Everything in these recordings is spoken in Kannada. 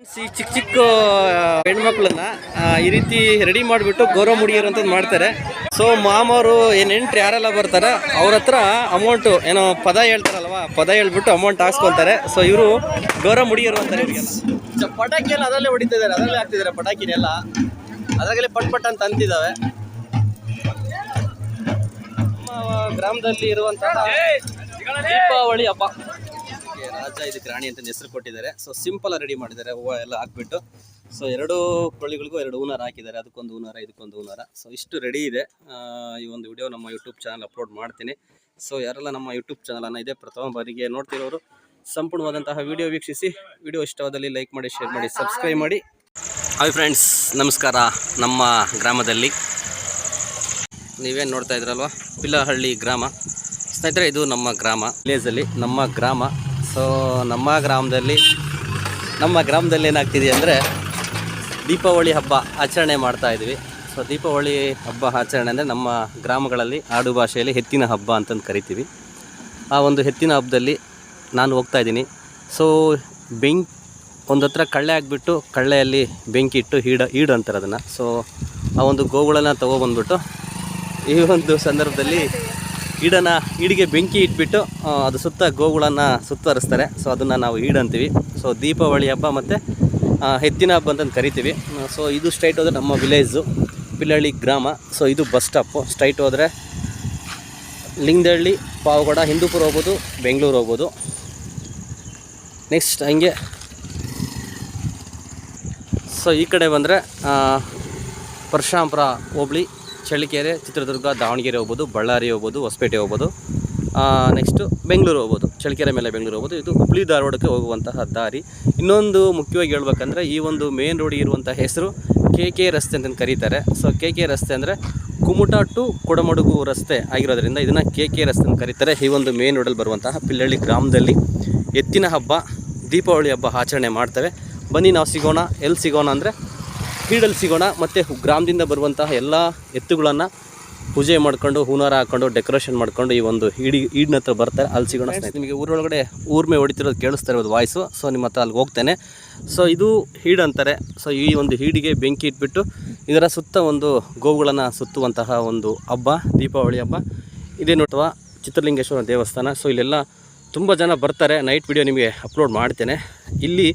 ಫ್ರೆಂಡ್ಸ್ ಈ ಚಿಕ್ಕ ಚಿಕ್ಕ ಹೆಣ್ಮಕ್ಳನ್ನ ಈ ರೀತಿ ರೆಡಿ ಮಾಡಿಬಿಟ್ಟು ಗೌರವ ಮುಡಿಯೋರು ಅಂತ ಮಾಡ್ತಾರೆ. ಸೊ ಮಾಮವರು ಏನು ನೆಂಟ್ರು ಯಾರೆಲ್ಲ ಬರ್ತಾರೆ ಅವ್ರ ಹತ್ರ ಅಮೌಂಟು ಏನೋ ಪದ ಹೇಳ್ತಾರಲ್ವಾ ಪದ ಹೇಳ್ಬಿಟ್ಟು ಅಮೌಂಟ್ ಹಾಕ್ಸ್ಕೊಂತಾರೆ ಸೊ ಇವರು ಗೌರವ ಮುಡಿಯೋರು ಅಂತಾರೆ ಇವರಿಗೆಲ್ಲ ಪಟಾಕಿ ಎಲ್ಲ ಅದರಲ್ಲೇ ಹೊಡಿತಿದ್ದಾರೆ ಅದರಲ್ಲೇ ಹಾಕ್ತಿದ್ದಾರೆ ಪಟಾಕಿನೆಲ್ಲ. ಅದರಲ್ಲಿ ಪಟ್ ಪಟ್ ಅಂತ ಅಂತಿದ್ದಾವೆ. ನಮ್ಮ ಗ್ರಾಮದಲ್ಲಿ ಇರುವಂತಹ ದೀಪಾವಳಿ ಹಬ್ಬ. ರಾಜ ಇದಕ್ಕೆ ರಾಣಿ ಅಂತ ಹೆಸರು ಕೊಟ್ಟಿದ್ದಾರೆ. ಸೊ ಸಿಂಪಲ್ ರೆಡಿ ಮಾಡಿದ್ದಾರೆ. ಹೂವು ಎಲ್ಲ ಹಾಕ್ಬಿಟ್ಟು. ಸೊ ಎರಡು ಕೊಳ್ಳಿಗಳಿಗೂ ಎರಡು ಹೂನಾರ ಹಾಕಿದ್ದಾರೆ. ಅದಕ್ಕೊಂದು ಹೂನಾರ, ಇದಕ್ಕೊಂದು ಹೂನಾರ. ಸೊ ಇಷ್ಟು ರೆಡಿ ಇದೆ. ಈ ಒಂದು ವಿಡಿಯೋ ನಮ್ಮ ಯೂಟ್ಯೂಬ್ ಚಾನಲ್ ಅಪ್ಲೋಡ್ ಮಾಡ್ತೀನಿ. ಸೊ ಯಾರೆಲ್ಲ ನಮ್ಮ ಯೂಟ್ಯೂಬ್ ಚಾನಲನ್ನು ಇದೆ ಪ್ರಥಮ ಬಾರಿಗೆ ನೋಡ್ತಿರೋರು, ಸಂಪೂರ್ಣವಾದಂತಹ ವಿಡಿಯೋ ವೀಕ್ಷಿಸಿ. ವಿಡಿಯೋ ಇಷ್ಟವಾದಲ್ಲಿ ಲೈಕ್ ಮಾಡಿ ಶೇರ್ ಮಾಡಿ ಸಬ್ಸ್ಕ್ರೈಬ್ ಮಾಡಿ. ಹಾಯ್ ಫ್ರೆಂಡ್ಸ್ ನಮಸ್ಕಾರ. ನಮ್ಮ ಗ್ರಾಮದಲ್ಲಿ ನೀವೇನು ನೋಡ್ತಾ ಇದ್ರಲ್ವ? ಪಿಲ್ಲಹಳ್ಳಿ ಗ್ರಾಮ. ಸ್ನೇಹಿತರೆ, ಇದು ನಮ್ಮ ಗ್ರಾಮ. ವಿಲೇಜಲ್ಲಿ ನಮ್ಮ ಗ್ರಾಮ. ಸೊ ನಮ್ಮ ಗ್ರಾಮದಲ್ಲಿ ನಮ್ಮ ಗ್ರಾಮದಲ್ಲಿ ಏನಾಗ್ತಿದೆ ಅಂದರೆ ದೀಪಾವಳಿ ಹಬ್ಬ ಆಚರಣೆ ಮಾಡ್ತಾ ಇದ್ವಿ. ಸೊ ದೀಪಾವಳಿ ಹಬ್ಬ ಆಚರಣೆ ಅಂದರೆ ನಮ್ಮ ಗ್ರಾಮಗಳಲ್ಲಿ ಆಡು ಭಾಷೆಯಲ್ಲಿ ಎತ್ತಿನ ಹಬ್ಬ ಅಂತಂದು ಕರಿತೀವಿ. ಆ ಒಂದು ಹೆತ್ತಿನ ಹಬ್ಬದಲ್ಲಿ ನಾನು ಹೋಗ್ತಾ ಇದ್ದೀನಿ. ಸೊ ಬೆಂಕಿ, ಒಂದು ಹತ್ರ ಕಳ್ಳೆ ಹಾಕ್ಬಿಟ್ಟು ಕಳ್ಳೆಯಲ್ಲಿ ಬೆಂಕಿ ಇಟ್ಟು ಈಡ ಈಡು ಅಂತಾರೆ ಅದನ್ನು. ಸೊ ಆ ಒಂದು ಗೋವುಗಳನ್ನು ತೊಗೊಬಂದ್ಬಿಟ್ಟು ಈ ಒಂದು ಸಂದರ್ಭದಲ್ಲಿ ಈಡನ ಈಡಿಗೆ ಬೆಂಕಿ ಇಟ್ಬಿಟ್ಟು ಅದು ಸುತ್ತ ಗೋವುಗಳನ್ನು ಸುತ್ತರಿಸ್ತಾರೆ. ಸೊ ಅದನ್ನು ನಾವು ಈಡಂತೀವಿ ಸೊ ದೀಪಾವಳಿ ಹಬ್ಬ ಮತ್ತು ಹೆತ್ತಿನ ಹಬ್ಬ ಅಂತಂದು ಕರಿತೀವಿ. ಸೊ ಇದು ಸ್ಟ್ರೈಟ್ ಹೋದರೆ ನಮ್ಮ ವಿಲೇಜು ಪಿಲ್ಲಹಳ್ಳಿ ಗ್ರಾಮ. ಸೊ ಇದು ಬಸ್ ಸ್ಟಾಪು ಸ್ಟ್ರೈಟ್ ಹೋದರೆ ಲಿಂಗದಹಳ್ಳಿ ಪಾವಗಡ ಹಿಂದೂಪುರ ಹೋಗ್ಬೋದು ಬೆಂಗಳೂರು ಹೋಗ್ಬೋದು. ನೆಕ್ಸ್ಟ್ ಹಂಗೆ. ಸೊ ಈ ಕಡೆ ಬಂದರೆ ಪರಶುರಾಮಪುರ ಹೋಬಳಿ ಚಳ್ಳಕೆರೆ, ಚಿತ್ರದುರ್ಗ, ದಾವಣಗೆರೆ ಹೋಗ್ಬೋದು, ಬಳ್ಳಾರಿ ಹೋಗ್ಬೋದು, ಹೊಸಪೇಟೆ ಹೋಗ್ಬೋದು ನೆಕ್ಸ್ಟು ಬೆಂಗಳೂರು ಹೋಗ್ಬೋದು, ಚಳ್ಳಕೆರೆ ಮೇಲೆ ಬೆಂಗಳೂರು ಹೋಗ್ಬೋದು, ಇದು ಹುಬ್ಳಿ ಧಾರವಾಡಕ್ಕೆ ಹೋಗುವಂತಹ ದಾರಿ. ಇನ್ನೊಂದು ಮುಖ್ಯವಾಗಿ ಹೇಳ್ಬೇಕಂದ್ರೆ ಈ ಒಂದು ಮೇನ್ ರೋಡಿಗೆ ಇರುವಂಥ ಹೆಸರು ಕೆ ಕೆ ರಸ್ತೆ ಅಂತ ಕರೀತಾರೆ. ಸೊ ಕೆ ಕೆ ರಸ್ತೆ ಅಂದರೆ ಕುಮುಟ ಟು ಕೊಡಮಡುಗು ರಸ್ತೆ ಆಗಿರೋದ್ರಿಂದ ಇದನ್ನು ಕೆ ಕೆ ರಸ್ತೆ ಅಂತ ಕರೀತಾರೆ. ಈ ಒಂದು ಮೇನ್ ರೋಡಲ್ಲಿ ಬರುವಂತಹ ಪಿಲ್ಲಳ್ಳಿ ಗ್ರಾಮದಲ್ಲಿ ಎತ್ತಿನ ಹಬ್ಬ, ದೀಪಾವಳಿ ಹಬ್ಬ ಆಚರಣೆ ಮಾಡ್ತೇವೆ. ಬನ್ನಿ, ನಾವು ಸಿಗೋಣ. ಎಲ್ಲಿ ಸಿಗೋಣ ಅಂದರೆ ಫೀಲ್ಡಲ್ಲಿ ಸಿಗೋಣ ಮತ್ತು ಗ್ರಾಮದಿಂದ ಬರುವಂತಹ ಎಲ್ಲ ಎತ್ತುಗಳನ್ನು ಪೂಜೆ ಮಾಡ್ಕೊಂಡು ಹೂನಾರ ಹಾಕೊಂಡು ಡೆಕೋರೇಷನ್ ಮಾಡ್ಕೊಂಡು ಈ ಒಂದು ಈಡಿ ಈಡಿನ ಹತ್ರ ಬರ್ತಾರೆ. ಅಲ್ಲಿ ಸಿಗೋಣ ಸ್ನೇಹಿತರೆ. ನಿಮಗೆ ಊರೊಳಗಡೆ ಊರ್ಮೆ ಹೊಡಿತಿರೋದು ಕೇಳಿಸ್ತಾ ಇರೋದು ವಾಯ್ಸು. ಸೊ ನಿಮ್ಮ ಹತ್ರ ಅಲ್ಲಿ ಹೋಗ್ತೇನೆ. ಸೊ ಇದು ಹೀಡ್ ಅಂತಾರೆ. ಸೊ ಈ ಒಂದು ಹೀಡಿಗೆ ಬೆಂಕಿ ಇಟ್ಬಿಟ್ಟು ಇದರ ಸುತ್ತ ಒಂದು ಗೋವುಗಳನ್ನು ಸುತ್ತುವಂತಹ ಒಂದು ಹಬ್ಬ ದೀಪಾವಳಿ ಹಬ್ಬ. ಇದೇ ನೋಡುವ ಚಿತ್ರಲಿಂಗೇಶ್ವರ ದೇವಸ್ಥಾನ. ಸೊ ಇಲ್ಲೆಲ್ಲ ತುಂಬ ಜನ ಬರ್ತಾರೆ. ನೈಟ್ ವಿಡಿಯೋ ನಿಮಗೆ ಅಪ್ಲೋಡ್ ಮಾಡ್ತೇನೆ. ಇಲ್ಲಿ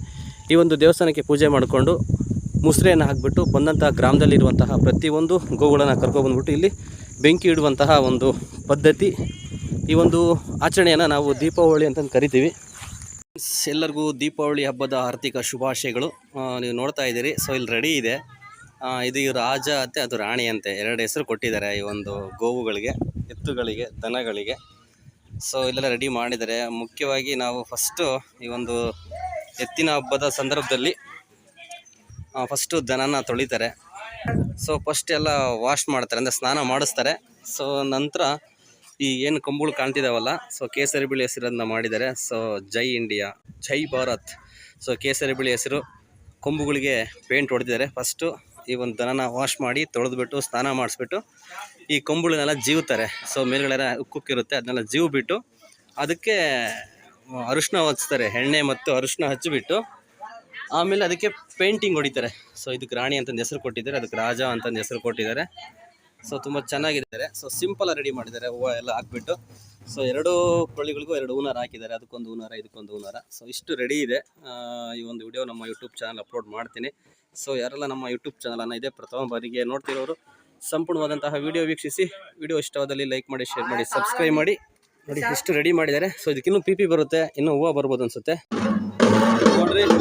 ಈ ಒಂದು ದೇವಸ್ಥಾನಕ್ಕೆ ಪೂಜೆ ಮಾಡಿಕೊಂಡು ಮುಸ್ರೆಯನ್ನು ಹಾಕಿಬಿಟ್ಟು ಬಂದಂತಹ ಗ್ರಾಮದಲ್ಲಿರುವಂತಹ ಪ್ರತಿಯೊಂದು ಗೋವುಗಳನ್ನು ಕರ್ಕೊಬಂದ್ಬಿಟ್ಟು ಇಲ್ಲಿ ಬೆಂಕಿ ಇಡುವಂತಹ ಒಂದು ಪದ್ಧತಿ. ಈ ಒಂದು ಆಚರಣೆಯನ್ನು ನಾವು ದೀಪಾವಳಿ ಅಂತಂದು ಕರಿತೀವಿ. ಎಲ್ಲರಿಗೂ ದೀಪಾವಳಿ ಹಬ್ಬದ ಆರ್ಥಿಕ ಶುಭಾಶಯಗಳು. ನೀವು ನೋಡ್ತಾ ಇದ್ದೀರಿ ಸೊ ಇಲ್ಲಿ ರೆಡಿ ಇದೆ. ಇದು ರಾಜ ಅಂತೆ, ಅದು ರಾಣಿ ಅಂತೆ. ಎರಡು ಹೆಸರು ಕೊಟ್ಟಿದ್ದಾರೆ ಈ ಒಂದು ಗೋವುಗಳಿಗೆ, ಎತ್ತುಗಳಿಗೆ, ದನಗಳಿಗೆ. ಸೊ ಇಲ್ಲೆಲ್ಲ ರೆಡಿ ಮಾಡಿದ್ದಾರೆ. ಮುಖ್ಯವಾಗಿ ನಾವು ಫಸ್ಟು ಈ ಒಂದು ಎತ್ತಿನ ಹಬ್ಬದ ಸಂದರ್ಭದಲ್ಲಿ ಫಸ್ಟು ದನನ ತೊಳಿತಾರೆ. ಸೊ ಫಸ್ಟ್ ಎಲ್ಲ ವಾಶ್ ಮಾಡ್ತಾರೆ, ಅಂದರೆ ಸ್ನಾನ ಮಾಡಿಸ್ತಾರೆ. ಸೊ ನಂತರ ಈ ಏನು ಕಂಬುಗಳು ಕಾಣ್ತಿದಾವಲ್ಲ ಸೊ ಕೇಸರಿ ಬಿಳಿ ಹೆಸರನ್ನ ಮಾಡಿದ್ದಾರೆ. ಸೊ ಜೈ ಇಂಡಿಯಾ, ಜೈ ಭಾರತ್. ಸೊ ಕೇಸರಿ ಬಿಳಿ ಹೆಸರು ಕೊಂಬುಗಳಿಗೆ ಪೇಂಟ್ ಹೊಡೆದಿದ್ದಾರೆ. ಫಸ್ಟು ಈ ಒಂದು ದನನ ವಾಶ್ ಮಾಡಿ ತೊಳೆದ್ಬಿಟ್ಟು ಸ್ನಾನ ಮಾಡಿಸ್ಬಿಟ್ಟು ಈ ಕೊಂಬುಗಳನ್ನೆಲ್ಲ ಜೀವ್ತಾರೆ. ಸೊ ಮೇಲ್ಗಡೆ ಉಕ್ಕುಕ್ಕಿರುತ್ತೆ ಅದನ್ನೆಲ್ಲ ಜೀವ್ ಬಿಟ್ಟು ಅದಕ್ಕೆ ಅರಿಶಿನ ಹಚ್ತಾರೆ, ಎಣ್ಣೆ ಮತ್ತು ಅರಿಶಿನ ಹಚ್ಚಿಬಿಟ್ಟು. ಆಮೇಲೆ ಅದಕ್ಕೆ ಪೇಂಟಿಂಗ್ ಹೊಡಿತಾರೆ. ಸೊ ಇದಕ್ಕೆ ರಾಣಿ ಅಂತಂದು ಹೆಸರು ಕೊಟ್ಟಿದ್ದಾರೆ. ಅದಕ್ಕೆ ರಾಜ ಅಂತಂದು ಹೆಸರು ಕೊಟ್ಟಿದ್ದಾರೆ. ಸೊ ತುಂಬ ಚೆನ್ನಾಗಿದ್ದಾರೆ. ಸೊ ಸಿಂಪಲ್ ರೆಡಿ ಮಾಡಿದ್ದಾರೆ. ಹೂವು ಎಲ್ಲ ಹಾಕ್ಬಿಟ್ಟು. ಸೊ ಎರಡು ಕೊಳ್ಳಿಗಳಿಗೂ ಎರಡು ಹೂನಾರ ಹಾಕಿದ್ದಾರೆ. ಅದಕ್ಕೊಂದು ಹೂನಾರ, ಇದಕ್ಕೊಂದು ಹೂನಾರ. ಸೊ ಇಷ್ಟು ರೆಡಿ ಇದೆ. ಈ ಒಂದು ವಿಡಿಯೋ ನಮ್ಮ ಯೂಟ್ಯೂಬ್ ಚಾನಲ್ ಅಪ್ಲೋಡ್ ಮಾಡ್ತೀನಿ. ಸೊ ಯಾರೆಲ್ಲ ನಮ್ಮ ಯೂಟ್ಯೂಬ್ ಚಾನಲನ್ನು ಇದೆ, ಪ್ರಥಮ ಬಾರಿಗೆ ನೋಡ್ತಿರೋರು, ಸಂಪೂರ್ಣವಾದಂತಹ ವಿಡಿಯೋ ವೀಕ್ಷಿಸಿ. ವಿಡಿಯೋ ಇಷ್ಟವಾದಲ್ಲಿ ಲೈಕ್ ಮಾಡಿ ಶೇರ್ ಮಾಡಿ ಸಬ್ಸ್ಕ್ರೈಬ್ ಮಾಡಿ. ನೋಡಿ, ಇಷ್ಟು ರೆಡಿ ಮಾಡಿದ್ದಾರೆ. ಸೊ ಇದಕ್ಕಿನ್ನೂ ಪಿ ಪಿ ಬರುತ್ತೆ. ಇನ್ನೂ ಹೂವು ಬರ್ಬೋದು ಅನ್ಸುತ್ತೆ. ನೋಡ್ರಿ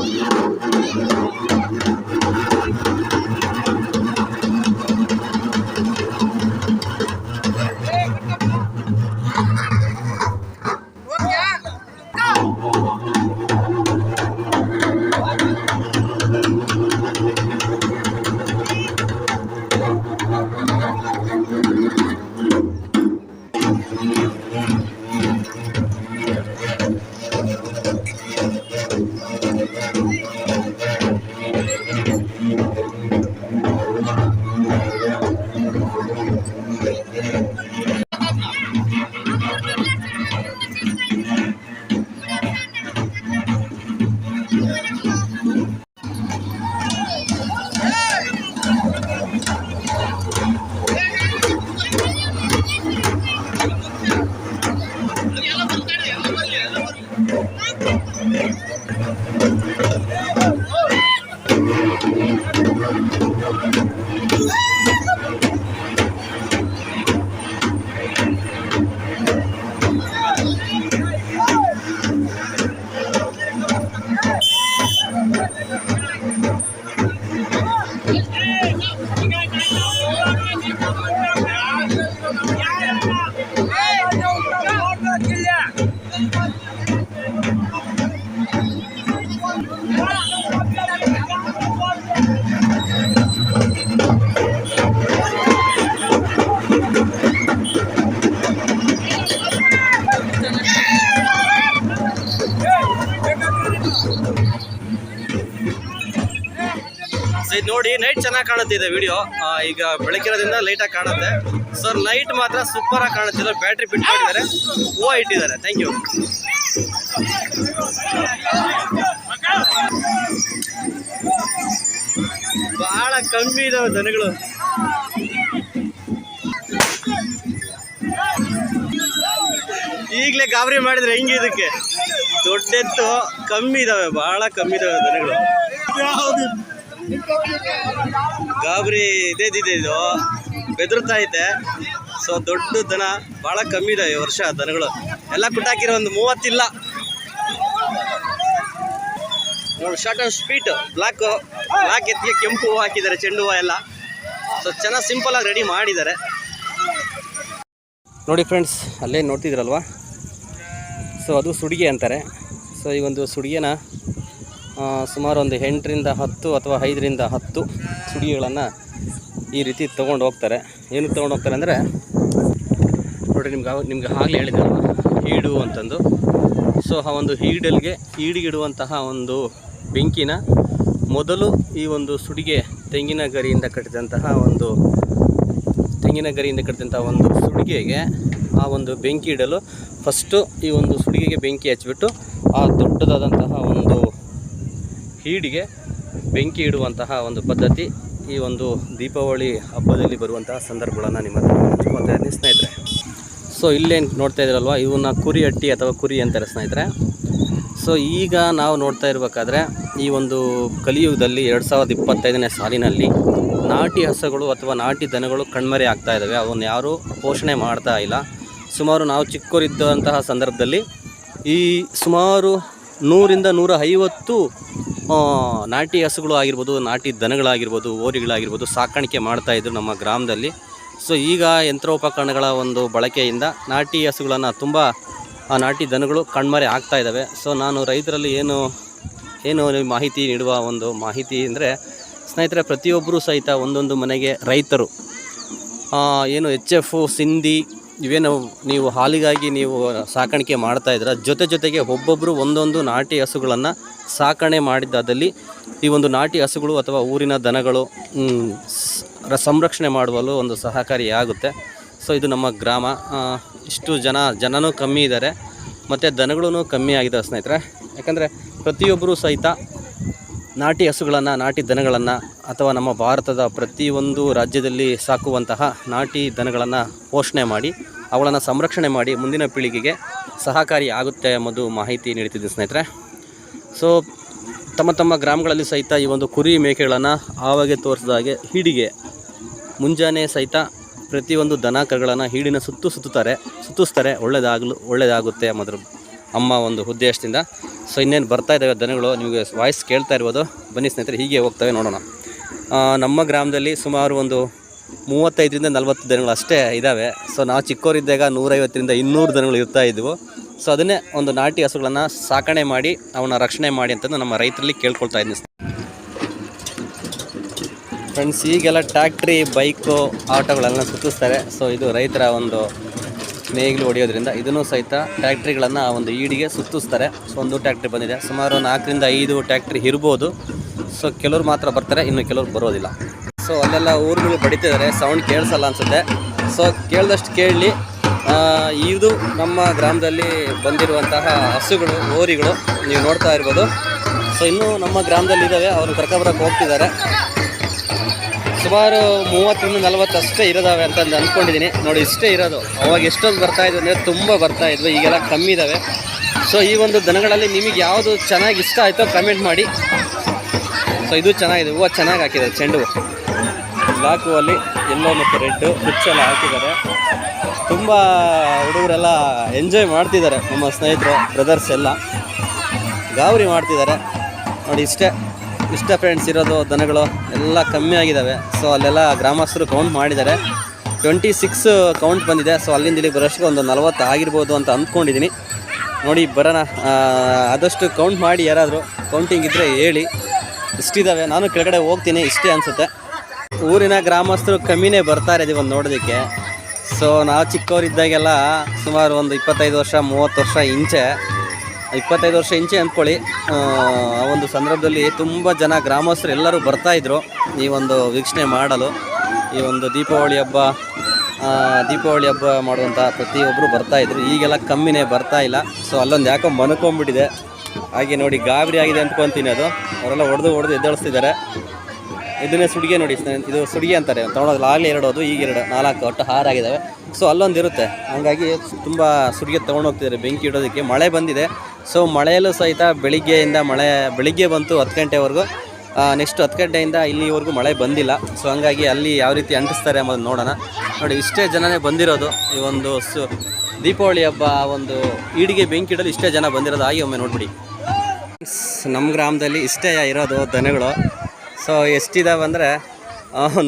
ನೋಡಿ ನೈಟ್ ಚೆನ್ನಾಗಿ ಕಾಣುತ್ತಿದೆ ವಿಡಿಯೋ ಈಗ ಬೆಳಕಿರೋದ್ರಿಂದ ಲೈಟಾಗಿ ಕಾಣುತ್ತೆ. ಸರ್ ಲೈಟ್ ಮಾತ್ರ ಸೂಪರ್ ಆಗಿ ಕಾಣುತ್ತಿಲ್ಲ ಬ್ಯಾಟ್ರಿ ಬಿಟ್ಟು ಮಾಡಿದ್ದಾರೆ ಹೂವು ಇಟ್ಟಿದ್ದಾರೆ. ಥ್ಯಾಂಕ್ ಯು ಬಹಳ ಕಮ್ಮಿ ಇದಾವೆ ದನಗಳು. ಈಗಲೇ ಗಾಬರಿ ಮಾಡಿದ್ರೆ ಹೆಂಗೆ ಇದಕ್ಕೆ? ದೊಡ್ಡೆತ್ತು ಕಮ್ಮಿ ಇದಾವೆ. ಬಹಳ ಕಮ್ಮಿ ಇದಾವೆ ದನಗಳು. ಗಾಬರಿ ಇದೇ, ಇದೆ ಬೆದರ್ತಾ ಐತೆ ಸೊ, ದೊಡ್ಡ ದನ, ಬಹಳ ಕಮ್ಮಿ ಇದೆ ಈ ವರ್ಷ ದನಗಳು. ಎಲ್ಲ ಕುಟ್ಟಾಕಿರೋ ಒಂದು ಮೂವತ್ತಿಲ್ಲ. ನೋಡಿ short and sweet black black ಎತ್ತಿಗೆ ಕೆಂಪು ಹೂವು ಹಾಕಿದ್ದಾರೆ, ಚೆಂಡು ಹೂವು ಎಲ್ಲ. ಸೊ ಚೆನ್ನಾಗಿ ಸಿಂಪಲ್ ಆಗಿ ರೆಡಿ ಮಾಡಿದ್ದಾರೆ. ನೋಡಿ ಫ್ರೆಂಡ್ಸ್ ಅಲ್ಲೇ ನೋಡ್ತಿದ್ರಲ್ವಾ? ಸೊ ಅದು ಸುಡಿಗೆ ಅಂತಾರೆ. ಸೊ ಈ ಒಂದು ಸುಡಿಗೆನ ಸುಮಾರು ಒಂದು ಎಂಟರಿಂದ ಹತ್ತು ಅಥವಾ ಐದರಿಂದ ಹತ್ತು ಸುಡಿಗಳನ್ನು ಈ ರೀತಿ ತೊಗೊಂಡು ಹೋಗ್ತಾರೆ. ಏನಕ್ಕೆ ತೊಗೊಂಡು ಹೋಗ್ತಾರೆ ಅಂದರೆ ನೋಡಿ ನಿಮ್ಗೆ ನಿಮ್ಗೆ ಆಗಲೇ ಹೇಳಿದ್ರಲ್ವ ಈಡು ಅಂತಂದು. ಸೊ ಆ ಒಂದು ಈಡಲ್ಗೆ ಈಡಿಗಿಡುವಂತಹ ಒಂದು ಬೆಂಕಿನ ಮೊದಲು ಈ ಒಂದು ಸುಡಿಗೆ ತೆಂಗಿನ ಗರಿಯಿಂದ ಕಟ್ಟಿದಂತಹ ಒಂದು ತೆಂಗಿನ ಗರಿಯಿಂದ ಕಟ್ಟಿದಂಥ ಒಂದು ಸುಡಿಗೆಗೆ ಆ ಒಂದು ಬೆಂಕಿ ಇಡಲು ಫಸ್ಟು ಈ ಒಂದು ಸುಡಿಗೆಗೆ ಬೆಂಕಿ ಹಚ್ಚಿಬಿಟ್ಟು ಆ ದೊಡ್ಡದಾದಂತಹ ಒಂದು ಹೀಡಿಗೆ ಬೆಂಕಿ ಇಡುವಂತಹ ಒಂದು ಪದ್ಧತಿ ಈ ಒಂದು ದೀಪಾವಳಿ ಹಬ್ಬದಲ್ಲಿ ಬರುವಂತಹ ಸಂದರ್ಭಗಳನ್ನು ನಿಮ್ಮ ಹತ್ರ ಇದ್ದೀನಿ ಸ್ನೇಹಿತರೆ. ಸೊ ಇಲ್ಲೇನು ನೋಡ್ತಾ ಇದ್ರಲ್ವ, ಇವನ್ನ ಕುರಿ ಹಟ್ಟಿ ಅಥವಾ ಕುರಿ ಅಂತಾರೆ ಸ್ನೇಹಿತರೆ. ಸೊ ಈಗ ನಾವು ನೋಡ್ತಾ ಇರಬೇಕಾದ್ರೆ ಈ ಒಂದು ಕಲಿಯುಗದಲ್ಲಿ ಎರಡು ಸಾವಿರದ ಇಪ್ಪತ್ತೈದನೇ ಸಾಲಿನಲ್ಲಿ ನಾಟಿ ಹಸುಗಳು ಅಥವಾ ನಾಟಿ ದನಗಳು ಕಣ್ಮರೆ ಆಗ್ತಾ ಇದ್ದಾವೆ ಅವನ್ನ ಯಾರೂ ಪೋಷಣೆ ಮಾಡ್ತಾ ಇಲ್ಲ. ಸುಮಾರು ನಾವು ಚಿಕ್ಕವರಿದ್ದಂತಹ ಸಂದರ್ಭದಲ್ಲಿ ಈ ಸುಮಾರು ನೂರಿಂದ ನೂರ ಐವತ್ತು ನಾಟಿ ಹಸುಗಳು ಆಗಿರ್ಬೋದು, ನಾಟಿ ದನಗಳಾಗಿರ್ಬೋದು ಓರಿಗಳಾಗಿರ್ಬೋದು ಸಾಕಾಣಿಕೆ ಮಾಡ್ತಾಯಿದ್ರು ನಮ್ಮ ಗ್ರಾಮದಲ್ಲಿ. ಸೊ ಈಗ ಯಂತ್ರೋಪಕರಣಗಳ ಒಂದು ಬಳಕೆಯಿಂದ ನಾಟಿ ಹಸುಗಳನ್ನು ತುಂಬ ನಾಟಿ ದನಗಳು ಕಣ್ಮರೆ ಆಗ್ತಾ ಇದ್ದಾವೆ ಸೊ ನಾನು ರೈತರಲ್ಲಿ ಏನು ಏನು ಮಾಹಿತಿ ನೀಡುವ ಒಂದು ಮಾಹಿತಿ ಅಂದರೆ, ಸ್ನೇಹಿತರೆ ಪ್ರತಿಯೊಬ್ಬರೂ ಸಹಿತ ಒಂದೊಂದು ಮನೆಗೆ ರೈತರು ಏನು ಎಚ್ ಎಫ್ ಸಿಂಧಿ ಇವೇನು ನೀವು ಹಾಲಿಗಾಗಿ ನೀವು ಸಾಕಾಣಿಕೆ ಮಾಡ್ತಾ ಇದ್ದೀರ. ಜೊತೆ ಜೊತೆಗೆ ಒಬ್ಬೊಬ್ಬರು ಒಂದೊಂದು ನಾಟಿ ಹಸುಗಳನ್ನು ಸಾಕಣೆ ಮಾಡಿದ್ದಾದಲ್ಲಿ ಈ ಒಂದು ನಾಟಿ ಹಸುಗಳು ಅಥವಾ ಊರಿನ ದನಗಳು ಸಂರಕ್ಷಣೆ ಮಾಡುವಲು ಒಂದು ಸಹಕಾರಿಯಾಗುತ್ತೆ ಸೊ, ಇದು ನಮ್ಮ ಗ್ರಾಮ. ಇಷ್ಟು ಜನ, ಜನನೂ ಕಮ್ಮಿ ಇದ್ದಾರೆ. ಮತ್ತು ದನಗಳೂ ಕಮ್ಮಿ ಆಗಿದೆ ಸ್ನೇಹಿತರೆ. ಯಾಕಂದರೆ ಪ್ರತಿಯೊಬ್ಬರೂ ಸಹಿತ ನಾಟಿ ಹಸುಗಳನ್ನು, ನಾಟಿ ದನಗಳನ್ನು ಅಥವಾ ನಮ್ಮ ಭಾರತದ ಪ್ರತಿಯೊಂದು ರಾಜ್ಯದಲ್ಲಿ ಸಾಕುವಂತಹ ನಾಟಿ ದನಗಳನ್ನು ಪೋಷಣೆ ಮಾಡಿ ಅವುಗಳನ್ನು ಸಂರಕ್ಷಣೆ ಮಾಡಿ ಮುಂದಿನ ಪೀಳಿಗೆಗೆ ಸಹಕಾರಿ ಆಗುತ್ತೆ ಎಂಬುದು ಮಾಹಿತಿ ನೀಡುತ್ತಿದೆ ಸ್ನೇಹಿತರೆ. ಸೊ ತಮ್ಮ ತಮ್ಮ ಗ್ರಾಮಗಳಲ್ಲಿ ಸಹಿತ ಈ ಒಂದು ಕುರಿ ಮೇಕೆಗಳನ್ನು ಆವಾಗೆ ತೋರಿಸಿದ ಹಾಗೆ ಹಿಡಿಗೆ ಮುಂಜಾನೆ ಸಹಿತ ಪ್ರತಿಯೊಂದು ದನ ಕರುಗಳನ್ನು ಹೀಡಿನ ಸುತ್ತು ಸುತ್ತುತ್ತಾರೆ, ಸುತ್ತಿಸ್ತಾರೆ ಒಳ್ಳೆಯದಾಗಲು ಒಳ್ಳೆಯದಾಗುತ್ತೆ ಎಂಬುದ್ರ ಅಮ್ಮ ಒಂದು ಉದ್ದೇಶದಿಂದ. ಸೊ ಇನ್ನೇನು ಬರ್ತಾ ಇದ್ದಾವೆ ದನಗಳು, ನಿಮಗೆ ವಾಯ್ಸ್ ಕೇಳ್ತಾ ಇರ್ಬೋದು. ಬನ್ನಿ ಸ್ನೇಹಿತರೆ, ಹೀಗೆ ಹೋಗ್ತವೆ ನೋಡೋಣ. ನಮ್ಮ ಗ್ರಾಮದಲ್ಲಿ ಸುಮಾರು ಒಂದು ಮೂವತ್ತೈದರಿಂದ ನಲ್ವತ್ತು ದಿನಗಳು ಅಷ್ಟೇ ಇದ್ದಾವೆ. ಸೊ ನಾವು ಚಿಕ್ಕವರಿದ್ದಾಗ ನೂರೈವತ್ತರಿಂದ ಇನ್ನೂರು ದಿನಗಳು ಇರ್ತಾ ಇದ್ವು. ಸೊ ಅದನ್ನೇ ಒಂದು ನಾಟಿ ಹಸುಗಳನ್ನು ಸಾಕಣೆ ಮಾಡಿ, ಅವನ್ನ ರಕ್ಷಣೆ ಮಾಡಿ ಅಂತಂದು ನಮ್ಮ ರೈತರಲ್ಲಿ ಕೇಳ್ಕೊಳ್ತಾ ಇದ್ದೀನಿ. ಫ್ರೆಂಡ್ಸ್ ಈಗೆಲ್ಲ ಟ್ಯಾಕ್ಟ್ರಿ, ಬೈಕು, ಆಟೋಗಳೆಲ್ಲ ಸುತ್ತಿಸ್ತಾರೆ. ಸೊ ಇದು ರೈತರ ಒಂದು ನೇಗಿಲು ಹೊಡೆಯೋದ್ರಿಂದ ಇದನ್ನು ಸಹಿತ ಟ್ಯಾಕ್ಟ್ರಿಗಳನ್ನು ಆ ಒಂದು ಈಡಿಗೆ ಸುತ್ತಿಸ್ತಾರೆ. ಸೊ ಒಂದು ಟ್ಯಾಕ್ಟ್ರಿ ಬಂದಿದೆ. ಸುಮಾರು ನಾಲ್ಕರಿಂದ ಐದು ಟ್ಯಾಕ್ಟ್ರಿ ಇರ್ಬೋದು. ಸೊ ಕೆಲವರು ಮಾತ್ರ ಬರ್ತಾರೆ, ಇನ್ನು ಕೆಲವರು ಬರೋದಿಲ್ಲ. ಸೊ ಅಲ್ಲೆಲ್ಲ ಊರುಗಳು ಬಡಿತಿದ್ದಾರೆ ಸೌಂಡ್ ಕೇಳಿಸಲ್ಲ ಅನಿಸುತ್ತೆ. ಸೊ ಕೇಳಿದಷ್ಟು ಕೇಳಲಿ ಇದು ನಮ್ಮ ಗ್ರಾಮದಲ್ಲಿ ಬಂದಿರುವಂತಹ ಹಸುಗಳು ಓರಿಗಳು ನೀವು ನೋಡ್ತಾ ಇರ್ಬೋದು. ಸೊ ಇನ್ನೂ ನಮ್ಮ ಗ್ರಾಮದಲ್ಲಿ ಇದ್ದಾವೆ ಅವರು ಕರ್ಕೊಬರಕ್ಕೆ ಹೋಗ್ತಿದ್ದಾರೆ. ಸುಮಾರು ಮೂವತ್ತರಿಂದ ನಲವತ್ತು ಅಷ್ಟೇ ಇರೋದಾವೆ ಅಂತ ಅಂದ್ ಅಂದ್ಕೊಂಡಿದ್ದೀನಿ ನೋಡಿ, ಇಷ್ಟೇ ಇರೋದು. ಅವಾಗ ಎಷ್ಟೊಂದು ಬರ್ತಾ ಇದ್ವು ಅಂದರೆ ತುಂಬ ಬರ್ತಾ ಇದ್ವು, ಈಗೆಲ್ಲ ಕಮ್ಮಿ ಇದ್ದಾವೆ ಸೊ ಈ ಒಂದು ದನಗಳಲ್ಲಿ ನಿಮಗೆ ಯಾವುದು ಚೆನ್ನಾಗಿ ಇಷ್ಟ ಆಯಿತೋ ಕಮೆಂಟ್ ಮಾಡಿ. ಸೊ ಇದು ಚೆನ್ನಾಗಿದೆ, ಹೂವು ಚೆನ್ನಾಗಿ ಹಾಕಿದೆ ಚೆಂಡು ಬ್ಲಾಕ್ ಅಲ್ಲಿ ಎಲ್ಲೋ ಮತ್ತು ರೆಡ್ಡು ಹುಚ್ಚೆಲ್ಲ ಹಾಕಿದ್ದಾರೆ. ತುಂಬ ಹುಡುಗರೆಲ್ಲ ಎಂಜಾಯ್ ಮಾಡ್ತಿದ್ದಾರೆ ನಮ್ಮ ಸ್ನೇಹಿತರು ಬ್ರದರ್ಸ್ ಎಲ್ಲ. ಗಾಬರಿ ಮಾಡ್ತಿದ್ದಾರೆ. ನೋಡಿ ಇಷ್ಟೇ, ಇಷ್ಟ ಫ್ರೆಂಡ್ಸ್ ಇರೋದು, ದನಗಳು ಎಲ್ಲ ಕಮ್ಮಿ ಆಗಿದ್ದಾವೆ. ಸೊ ಅಲ್ಲೆಲ್ಲ ಗ್ರಾಮಸ್ಥರು ಕೌಂಟ್ ಮಾಡಿದ್ದಾರೆ. ಟ್ವೆಂಟಿ ಸಿಕ್ಸ್ ಕೌಂಟ್ ಬಂದಿದೆ. ಸೊ ಅಲ್ಲಿಂದ ಇಲ್ಲಿ ಬರೋಷ್ಟು ಒಂದು ನಲವತ್ತು ಆಗಿರ್ಬೋದು ಅಂತ ಅಂದ್ಕೊಂಡಿದ್ದೀನಿ. ನೋಡಿ ಬರೋಣ. ಆದಷ್ಟು ಕೌಂಟ್ ಮಾಡಿ ಯಾರಾದರೂ ಕೌಂಟಿಂಗ್ ಇದ್ದರೆ ಹೇಳಿ. ಇಷ್ಟಿದ್ದಾವೆ ನಾನು ಕೆಳಗಡೆ ಹೋಗ್ತೀನಿ. ಇಷ್ಟೇ ಅನಿಸುತ್ತೆ. ಊರಿನ ಗ್ರಾಮಸ್ಥರು ಕಮ್ಮಿನೇ ಬರ್ತಾರೆ ಇದೀವೊಂದು ನೋಡೋದಕ್ಕೆ. ಸೊ ನಾವು ಚಿಕ್ಕವರಿದ್ದಾಗೆಲ್ಲ ಸುಮಾರು ಒಂದು ಇಪ್ಪತ್ತೈದು ವರ್ಷ, ಮೂವತ್ತು ವರ್ಷ ಇಂಚೆ ಇಪ್ಪತ್ತೈದು ವರ್ಷ ಇಂಚೆ ಅಂದ್ಕೊಳ್ಳಿ, ಆ ಒಂದು ಸಂದರ್ಭದಲ್ಲಿ ತುಂಬ ಜನ ಗ್ರಾಮಸ್ಥರು ಎಲ್ಲರೂ ಬರ್ತಾಯಿದ್ರು ಈ ಒಂದು ವೀಕ್ಷಣೆ ಮಾಡಲು. ಈ ಒಂದು ದೀಪಾವಳಿ ಹಬ್ಬ ದೀಪಾವಳಿ ಹಬ್ಬ ಮಾಡುವಂಥ ಪ್ರತಿಯೊಬ್ಬರು ಬರ್ತಾಯಿದ್ರು ಈಗೆಲ್ಲ ಕಮ್ಮಿನೇ ಬರ್ತಾ ಇಲ್ಲ. ಸೊ ಅಲ್ಲೊಂದು ಯಾಕೋ ಮನಕೊಂಬಿಟ್ಟಿದೆ. ಹಾಗೆ ನೋಡಿ ಗಾಬರಿ ಆಗಿದೆ ಅಂದ್ಕೊತೀನಿ ಅದು. ಅವರೆಲ್ಲ ಹೊಡೆದು ಹೊಡೆದು ಎದ್ದೇಳಿಸ್ತಿದ್ದಾರೆ. ಇದನ್ನೇ ಸುಡಿಗೆ ನೋಡಿ ಇದು ಸುಡಿಗೆ ಅಂತಾರೆ. ತೊಗೊಳೋದ್ರಲ್ಲಿ ಆಗಲೇ ಎರಡು, ಅದು ಈಗ ಎರಡು, ನಾಲ್ಕು, ಒಟ್ಟು ಹಾರಾಗಿದ್ದಾವೆ ಸೊ ಅಲ್ಲೊಂದು ಇರುತ್ತೆ ಹಾಗಾಗಿ ತುಂಬ ಸುಡಿಗೆ ತೊಗೊಂಡು ಹೋಗ್ತಿದ್ದಾರೆ, ಬೆಂಕಿ ಇಡೋದಕ್ಕೆ. ಮಳೆ ಬಂದಿದೆ. ಸೊ ಮಳೆಯಲ್ಲೂ ಸಹಿತ ಬೆಳಿಗ್ಗೆಯಿಂದ ಮಳೆ, ಬೆಳಿಗ್ಗೆ ಬಂತು ಹತ್ತು ಗಂಟೆವರೆಗೂ. ನೆಕ್ಸ್ಟ್ ಹತ್ತು ಗಂಟೆಯಿಂದ ಇಲ್ಲಿವರೆಗೂ ಮಳೆ ಬಂದಿಲ್ಲ. ಸೊ ಹಂಗಾಗಿ ಅಲ್ಲಿ ಯಾವ ರೀತಿ ಅಂಟಿಸ್ತಾರೆ ಅನ್ನೋದು ನೋಡೋಣ. ನೋಡಿ, ಇಷ್ಟೇ ಜನನೇ ಬಂದಿರೋದು ಈ ಒಂದು ಸು, ದೀಪಾವಳಿ ಹಬ್ಬ ಒಂದು ಈಡಿಗೆ ಬೆಂಕಿ ಇಡಲು ಇಷ್ಟೇ ಜನ ಬಂದಿರೋದು. ಆಗಿ ಒಮ್ಮೆ ನೋಡ್ಬಿಡಿ. ನಮ್ಮ ಗ್ರಾಮದಲ್ಲಿ ಇಷ್ಟೇ ಇರೋದು ದನಗಳು. ಸೊ ಎಷ್ಟಿದಾವೆ ಅಂದರೆ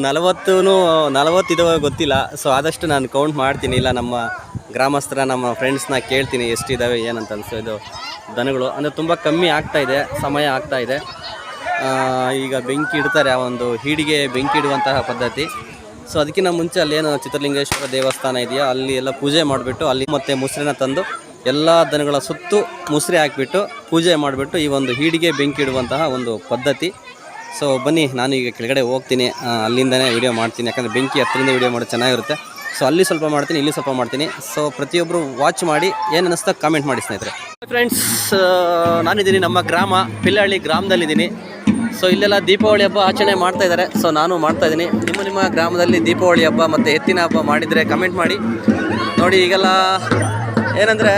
ನಲವತ್ತೂ ನಲವತ್ತಿದಾವೆ ಗೊತ್ತಿಲ್ಲ. ಸೊ ಆದಷ್ಟು ನಾನು ಕೌಂಟ್ ಮಾಡ್ತೀನಿ. ಇಲ್ಲ, ನಮ್ಮ ಗ್ರಾಮಸ್ಥರ, ನಮ್ಮ ಫ್ರೆಂಡ್ಸ್ನ ಕೇಳ್ತೀನಿ ಎಷ್ಟಿದ್ದಾವೆ ಏನಂತ ಅನ್ಸೋ ಇದು ದನಗಳು. ಅಂದರೆ ತುಂಬ ಕಮ್ಮಿ ಆಗ್ತಾ ಇದೆ, ಸಮಯ ಆಗ್ತಾ ಇದೆ. ಈಗ ಬೆಂಕಿ ಇಡ್ತಾರೆ, ಆ ಒಂದು ಹೀಡಿಗೆ ಬೆಂಕಿ ಇಡುವಂತಹ ಪದ್ಧತಿ. ಸೊ ಅದಕ್ಕಿಂತ ಮುಂಚೆ ಅಲ್ಲೇನು ಚಿತ್ರಲಿಂಗೇಶ್ವರ ದೇವಸ್ಥಾನ ಇದೆಯಾ, ಅಲ್ಲಿ ಎಲ್ಲ ಪೂಜೆ ಮಾಡಿಬಿಟ್ಟು, ಅಲ್ಲಿ ಮತ್ತೆ ಮುಸ್ರಿನ ತಂದು, ಎಲ್ಲ ದನಗಳ ಸುತ್ತು ಮುಸ್ರಿ ಹಾಕಿಬಿಟ್ಟು ಪೂಜೆ ಮಾಡಿಬಿಟ್ಟು ಈ ಒಂದು ಹೀಡಿಗೆ ಬೆಂಕಿ ಇಡುವಂತಹ ಒಂದು ಪದ್ಧತಿ. ಸೊ ಬನ್ನಿ, ನಾನು ಈಗ ಕೆಳಗಡೆ ಹೋಗ್ತೀನಿ. ಅಲ್ಲಿಂದನೇ ವಿಡಿಯೋ ಮಾಡ್ತೀನಿ. ಯಾಕಂದರೆ ಬೆಂಕಿ ಹತ್ತರಿಂದ ವೀಡಿಯೋ ಮಾಡೋದು ಚೆನ್ನಾಗಿರುತ್ತೆ. ಸೊ ಅಲ್ಲಿ ಸ್ವಲ್ಪ ಮಾಡ್ತೀನಿ, ಇಲ್ಲಿ ಸ್ವಲ್ಪ ಮಾಡ್ತೀನಿ. ಸೊ ಪ್ರತಿಯೊಬ್ಬರು ವಾಚ್ ಮಾಡಿ, ಏನು ಅನ್ನಿಸ್ತಾ ಕಾಮೆಂಟ್ ಮಾಡಿ ಸ್ನೇಹಿತರೆ. ಫ್ರೆಂಡ್ಸ್ ನಾನಿದ್ದೀನಿ ನಮ್ಮ ಗ್ರಾಮ ಪಿಲ್ಲಹಳ್ಳಿ ಗ್ರಾಮದಲ್ಲಿದ್ದೀನಿ. ಸೊ ಇಲ್ಲೆಲ್ಲ ದೀಪಾವಳಿ ಹಬ್ಬ ಆಚರಣೆ ಮಾಡ್ತಾ ಇದ್ದಾರೆ. ಸೊ ನಾನು ಮಾಡ್ತಾ ಇದ್ದೀನಿ. ನಿಮ್ಮ ನಿಮ್ಮ ಗ್ರಾಮದಲ್ಲಿ ದೀಪಾವಳಿ ಹಬ್ಬ ಮತ್ತು ಎತ್ತಿನ ಹಬ್ಬ ಮಾಡಿದರೆ ಕಮೆಂಟ್ ಮಾಡಿ. ನೋಡಿ, ಈಗೆಲ್ಲ ಏನಂದರೆ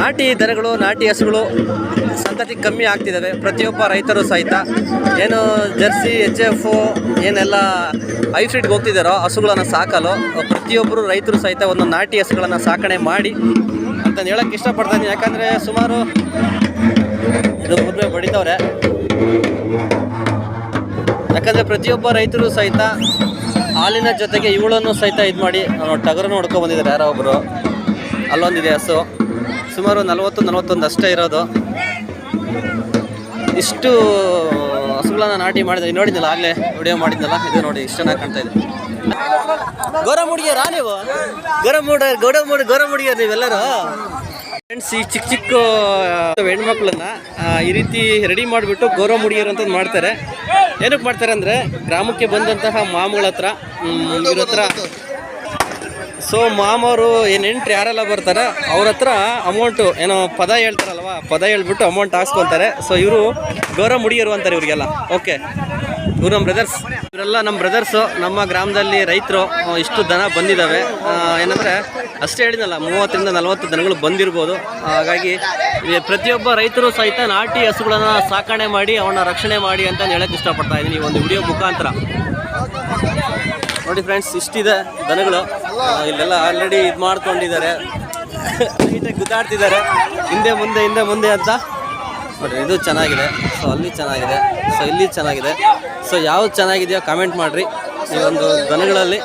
ನಾಟಿ ದನಗಳು, ನಾಟಿ ಹಸುಗಳು ಸಂತತಿ ಕಮ್ಮಿ ಆಗ್ತಿದ್ದಾವೆ ಪ್ರತಿಯೊಬ್ಬ ರೈತರು ಸಹಿತ. ಏನು ಜರ್ಸಿ ಎಚ್ ಎಫ್ ಏನೆಲ್ಲ ಹೈಫ್ರಿಡ್ಗೆ ಹೋಗ್ತಿದ್ದಾರೋ ಹಸುಗಳನ್ನು ಸಾಕಲು ಪ್ರತಿಯೊಬ್ಬರು ರೈತರು ಸಹಿತ ಒಂದು ನಾಟಿ ಹಸುಗಳನ್ನು ಸಾಕಣೆ ಮಾಡಿ ಅಂತ ಹೇಳೋಕ್ಕೆ ಇಷ್ಟಪಡ್ತಾನೆ ಯಾಕಂದರೆ ಸುಮಾರು ಇದು ಮದುವೆ ಬಡಿತವ್ರೆ. ಯಾಕಂದರೆ ಪ್ರತಿಯೊಬ್ಬ ರೈತರು ಸಹಿತ ಹಾಲಿನ ಜೊತೆಗೆ ಇವುಗಳನ್ನು ಸಹಿತ ಇದು ಮಾಡಿ ಟಗರನ್ನು ಹೊಡ್ಕೊಂಡ್ಬಂದಿದ್ದಾರೆ ಯಾರೋ ಒಬ್ಬರು ಅಲ್ಲೊಂದಿದೆ ಹಸು. ಸುಮಾರು ನಲವತ್ತು, ನಲವತ್ತೊಂದು ಅಷ್ಟೇ ಇರೋದು. ಇಷ್ಟು ಹಸುಗಳನ್ನ ನಾಟಿ ಮಾಡಿದ ನೋಡಿದ್ನಲ್ಲ ಆಗ್ಲೇ ವಿಡಿಯೋ ಮಾಡಿದ್ನಲ್ಲ, ಇದು ನೋಡಿ ಇಷ್ಟು ಚೆನ್ನಾಗಿ ಕಾಣ್ತಾ ಇದೆ. ಗೌರವ ಹುಡುಗಿಯರಾ ನೀವು? ಗೌರವ ಮೂಡ ಗೌರವ ಮುಡಿ ಗೌರವ ಮುಡಿಯರ್ ನೀವೆಲ್ಲರೂ? ಫ್ರೆಂಡ್ಸ್ ಈ ಚಿಕ್ಕ ಚಿಕ್ಕ ಹೆಣ್ಮಕ್ಳನ್ನ ಈ ರೀತಿ ರೆಡಿ ಮಾಡಿಬಿಟ್ಟು ಗೌರವ ಮುಡಿಯರು ಅಂತ ಮಾಡ್ತಾರೆ. ಏನಕ್ಕೆ ಮಾಡ್ತಾರೆ ಅಂದರೆ, ಗ್ರಾಮಕ್ಕೆ ಬಂದಂತಹ ಮಾಮೂಗಳ ಹತ್ರ ಇವ್ರ ಹತ್ರ ಸೊ ಮಾಮವರು ಏನು ಎಂಟ್ರಿ ಯಾರೆಲ್ಲ ಬರ್ತಾರೆ ಅವ್ರ ಹತ್ರ ಅಮೌಂಟು ಏನೋ ಪದ ಹೇಳ್ತಾರಲ್ವ? ಪದ ಹೇಳ್ಬಿಟ್ಟು ಅಮೌಂಟ್ ಹಾಕ್ಸ್ಕೊತಾರೆ ಸೊ ಇವರು ಗೌರವ ಮುಡಿಯರು ಅಂತಾರೆ ಇವರಿಗೆಲ್ಲ. ಓಕೆ ಇವ್ರು ನಮ್ಮ ಬ್ರದರ್ಸ್ ಇವರೆಲ್ಲ ನಮ್ಮ ಬ್ರದರ್ಸು ನಮ್ಮ ಗ್ರಾಮದಲ್ಲಿ ರೈತರು ಇಷ್ಟು ದನ ಬಂದಿದ್ದಾವೆ ಏನಂದರೆ ಅಷ್ಟೇ ಹೇಳಿದ್ನಲ್ಲ, ಮೂವತ್ತರಿಂದ ನಲವತ್ತು ದನಗಳು ಬಂದಿರ್ಬೋದು. ಹಾಗಾಗಿ ಪ್ರತಿಯೊಬ್ಬ ರೈತರು ಸಹಿತ ನಾಟಿ ಹಸುಗಳನ್ನು ಸಾಕಣೆ ಮಾಡಿ, ಅವನ್ನ ರಕ್ಷಣೆ ಮಾಡಿ ಅಂತ ಹೇಳಕ್ಕೆ ಇಷ್ಟಪಡ್ತಾ ಇದ್ದೀನಿ ಒಂದು ವಿಡಿಯೋ ಮುಖಾಂತರ. ನೋಡಿ ಫ್ರೆಂಡ್ಸ್ ಇಷ್ಟಿದೆ ದನಗಳು. ಇಲ್ಲೆಲ್ಲ ಆಲ್ರೆಡಿ ಇದು ಮಾಡ್ಕೊಂಡಿದ್ದಾರೆ. ನೀಟಾಗಿ ಗುದ್ದಾಡ್ತಿದ್ದಾರೆ. ಹಿಂದೆ ಮುಂದೆ ಹಿಂದೆ ಮುಂದೆ ಅಂತ. ನೋಡ್ರಿ ಇದು ಚೆನ್ನಾಗಿದೆ. ಸೊ ಅಲ್ಲಿ ಚೆನ್ನಾಗಿದೆ. ಸೊ ಇಲ್ಲಿ ಚೆನ್ನಾಗಿದೆ. ಸೊ ಯಾವ್ದು ಚೆನ್ನಾಗಿದೆಯೋ ಕಾಮೆಂಟ್ ಮಾಡಿರಿ. ಈ ಒಂದು ದನಗಳಲ್ಲಿ.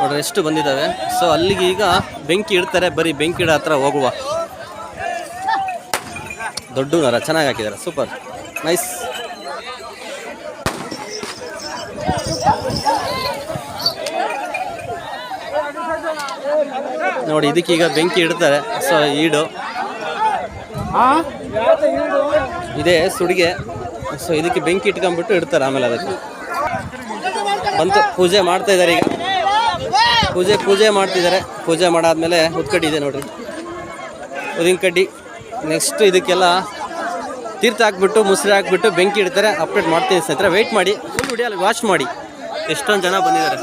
ನೋಡ್ರಿ, ಎಷ್ಟು ಬಂದಿದ್ದಾವೆ. ಸೊ ಅಲ್ಲಿಗೆ ಈಗ ಬೆಂಕಿ ಇಡ್ತಾರೆ. ಬರೀ ಬೆಂಕಿ ಇಡೋ ಹತ್ರ ಹೋಗುವ. ದೊಡ್ಡ ನರ, ಚೆನ್ನಾಗಿ ಹಾಕಿದ್ದಾರೆ. ಸೂಪರ್ ನೈಸ್ ನೋಡಿ ಇದಕ್ಕೆ ಈಗ ಬೆಂಕಿ ಇಡ್ತಾರೆ. ಸೊ ಈಡು. ಇದೇ ಸುಡಿಗೆ. ಸೊ ಇದಕ್ಕೆ ಬೆಂಕಿ ಇಟ್ಕೊಂಡ್ಬಿಟ್ಟು ಇಡ್ತಾರೆ ಆಮೇಲೆ ಅದಕ್ಕೆ. ಬಂತು ಪೂಜೆ ಮಾಡ್ತಾ ಇದ್ದಾರೆ ಈಗ. ಪೂಜೆ ಪೂಜೆ ಮಾಡ್ತಿದ್ದಾರೆ. ಪೂಜೆ ಮಾಡಾದ್ಮೇಲೆ ಉದ್ಕಡ್ಡಿ ಇದೆ ನೋಡ್ರಿ. ಉದಿನ ಕಡ್ಡಿ. ನೆಕ್ಸ್ಟ್ ಇದಕ್ಕೆಲ್ಲ ತೀರ್ಥ ಹಾಕ್ಬಿಟ್ಟು ಮುಸ್ರಿ ಹಾಕ್ಬಿಟ್ಟು ಬೆಂಕಿ ಇಡ್ತಾರೆ. ಅಪ್ಡೇಟ್ ಮಾಡ್ತೀನಿ ಸ್ನೇಹಿತರೆ. ವೆಯ್ಟ್ ಮಾಡಿ. ಫುಲ್ ವಿಡಿಯೋ ವಾಚ್ ಮಾಡಿ. ಎಷ್ಟೊಂದು ಜನ ಬಂದಿದ್ದಾರೆ.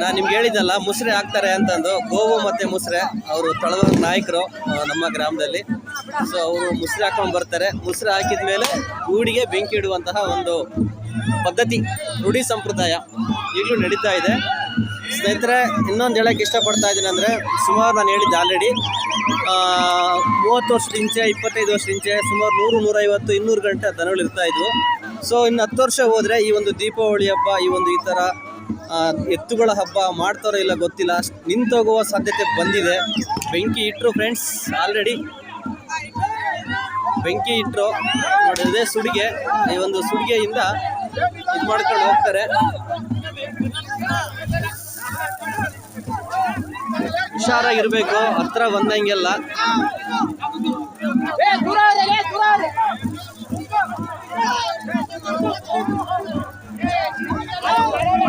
ನಾನು ನಿಮ್ಗೆ ಹೇಳಿದ್ದಲ್ಲ, ಮುಸ್ರೆ ಹಾಕ್ತಾರೆ ಅಂತಂದು. ಗೋವು ಮತ್ತೆ ಮುಸ್ರೆ. ಅವರು ತಳದ ನಾಯಕರು ನಮ್ಮ ಗ್ರಾಮದಲ್ಲಿ. ಸೊ ಅವರು ಮುಸ್ರೆ ಹಾಕೊಂಡು ಬರ್ತಾರೆ. ಮುಸ್ರೆ ಹಾಕಿದ ಮೇಲೆ ಊಡಿಗೆ ಬೆಂಕಿ ಇಡುವಂತಹ ಒಂದು ಪದ್ಧತಿ, ರೂಢಿ ಸಂಪ್ರದಾಯ ಈಗಲೂ ನಡೀತಾ ಇದೆ. ಸ್ನೇಹಿತರೆ, ಇನ್ನೊಂದು ಹೇಳಕ್ಕೆ ಇಷ್ಟಪಡ್ತಾ ಇದ್ದೀನಿ ಅಂದರೆ, ಸುಮಾರು ನಾನು ಹೇಳಿದ್ದೆ ಆಲ್ರೆಡಿ ಮೂವತ್ತು ವರ್ಷದ ಇಂಚೆ ಇಪ್ಪತ್ತೈದು ವರ್ಷದ ಇಂಚೆ ಸುಮಾರು ನೂರು, ನೂರೈವತ್ತು, ಇನ್ನೂರು ಗಂಟೆ ದನಗಳು ಇರ್ತಾ ಇದ್ವು. ಸೊ ಇನ್ನು ಹತ್ತು ವರ್ಷ ಹೋದರೆ ಈ ಒಂದು ದೀಪಾವಳಿ ಹಬ್ಬ, ಈ ಒಂದು ಈ ಥರ ಎತ್ತುಗಳ ಹಬ್ಬ ಮಾಡ್ತಾರೋ ಇಲ್ಲ ಗೊತ್ತಿಲ್ಲ. ನಿಂತೋಗುವ ಸಾಧ್ಯತೆ ಬಂದಿದೆ. ಬೆಂಕಿ ಇಟ್ಟರು ಫ್ರೆಂಡ್ಸ್ ಆಲ್ರೆಡಿ ಬೆಂಕಿ ಇಟ್ಟರು ನೋಡಿ, ಇದೇ ಸುಡಿಗೆ, ಈ ಒಂದು ಸುಡಿಗೆಯಿಂದ ಇದು ಮಾಡ್ಕೊಂಡು ಹೋಗ್ತಾರೆ. ಹುಷಾರಾಗಿರಬೇಕು, ಹತ್ರ ಬಂದಂಗೆಲ್ಲ.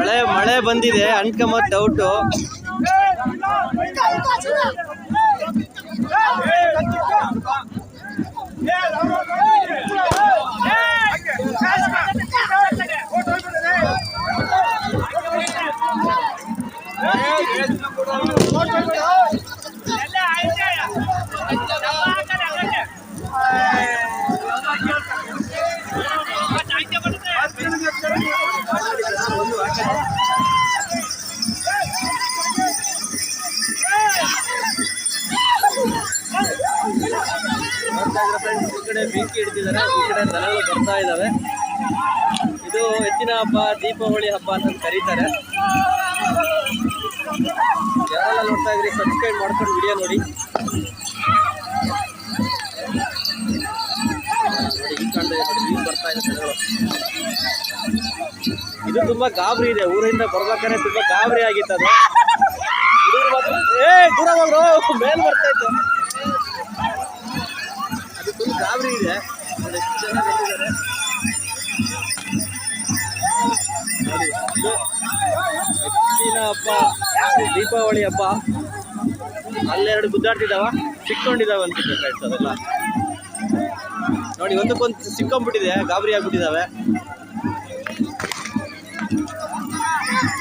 ಮಳೆ ಮಳೆ ಬಂದಿದೆ ಅನ್ಕಮತ್ ಡೌಟು ಬೆಂಕಿ ಹಿಡಿದಿದ್ದಾರೆ. ಈ ಕಡೆ ದನಗಳು ಬರ್ತಾ ಇದ್ದಾವೆ. ಇದು ಹೆಚ್ಚಿನ ಹಬ್ಬ, ದೀಪಾವಳಿ ಹಬ್ಬ ಅಂತ ಕರೀತಾರೆ. ಯಾರೆಲ್ಲ ನೋಡ್ತಾ ಇದ್ರಿ ಸಬ್ಸ್ಕ್ರೈಬ್ ಮಾಡ್ಕೊಂಡು ವಿಡಿಯೋ ನೋಡಿ. ಬರ್ತಾ ಇದೆ ಇದು ತುಂಬಾ ಗಾಬರಿ ಇದೆ. ಊರಿಂದ ಬರ್ಬೇಕಾದ್ರೆ ತುಂಬಾ ಗಾಬರಿ ಆಗಿತ್ತು ಅದು. ದೂರ ಹೋಗ್ರು. ಮೇಲ್ ಬರ್ತಾ ಇತ್ತು ಅದು ತುಂಬ ಗಾಬರಿ ಇದೆ ನೋಡಿ ಎಷ್ಟು ಜನ ಬಂದಿದ್ದಾರೆ ನೋಡಿ ಇದು ಹೆಚ್ಚಿನ ಹಬ್ಬ ದೀಪಾವಳಿ ಹಬ್ಬ ಅಲ್ಲೆರಡು ಗುದ್ದಾಡ್ತಿದ್ದಾವ ಸಿಕ್ಕೊಂಡಿದ್ದಾವೆ ಅನ್ಸುತ್ತೆ ಫ್ರೆಂಡ್ಸ್ ಅದೆಲ್ಲ ನೋಡಿ ಒಂದಕ್ಕೊಂದು ಸಿಕ್ಕೊಂಡ್ಬಿಟ್ಟಿದೆ ಗಾಬರಿ ಆಗ್ಬಿಟ್ಟಿದ್ದಾವೆ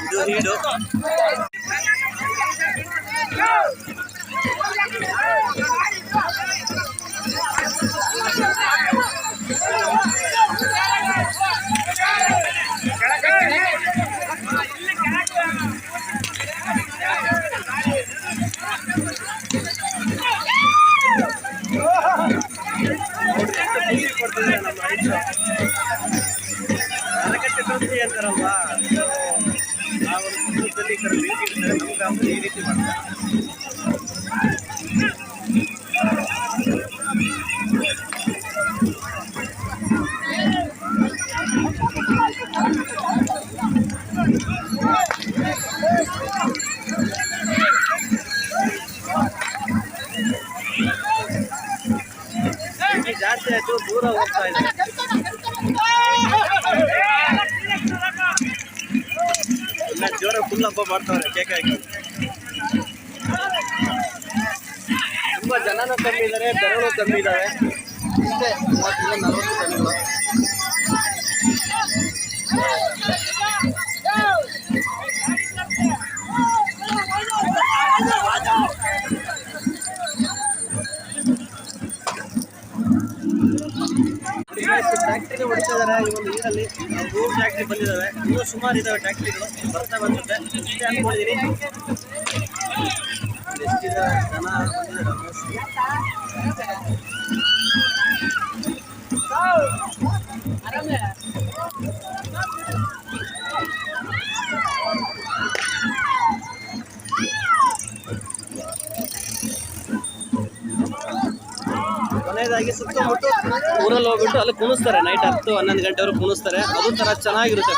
ಇದು ಹೀಡು ಮಾಡ್ತಾವ್ರೆ ಕೇಕ್ ಹಾಕಿ ತುಂಬಾ ಜನನೂ ಕಮ್ಮಿ ಇದ್ದಾರೆ ದರಗಳು ಕಮ್ಮಿ ಇದ್ದಾವೆ ಇಷ್ಟೇ ಮೂವತ್ತಿಂದ ನಲವತ್ತು ಜನಗಳು ಟ್ಯಾಕ್ಟ್ರಿಗೆ ಹೊಡಿತಾ ಇದ್ದಾರೆ ಈ ಒಂದು ನೀರಲ್ಲಿ ಮೂರು ಟ್ಯಾಕ್ಟ್ರಿ ಬಂದಿದ್ದಾವೆ ಇನ್ನೂ ಸುಮಾರು ಇದ್ದಾವೆ ಟ್ಯಾಕ್ಟ್ರಿಗಳು ಬರ್ತಾ ಬಂದಿದೆ ಇಷ್ಟೇ ಜನ ಬಂದಿದ್ದಾರೆ. ಕೊನೆಯದಾಗಿ ಸುತ್ತಮುತ್ತ. ಊರಲ್ಲಿ ಹೋಗ್ಬಿಟ್ಟು ಅಲ್ಲಿ ಕುಣಿಸ್ತಾರೆ. ನೈಟ್ ಹತ್ತು ಹನ್ನೊಂದು ಗಂಟೆವರೆಗೂ ಕುಣಿಸ್ತಾರೆ. ಅದು ಥರ ಚೆನ್ನಾಗಿರುತ್ತೆ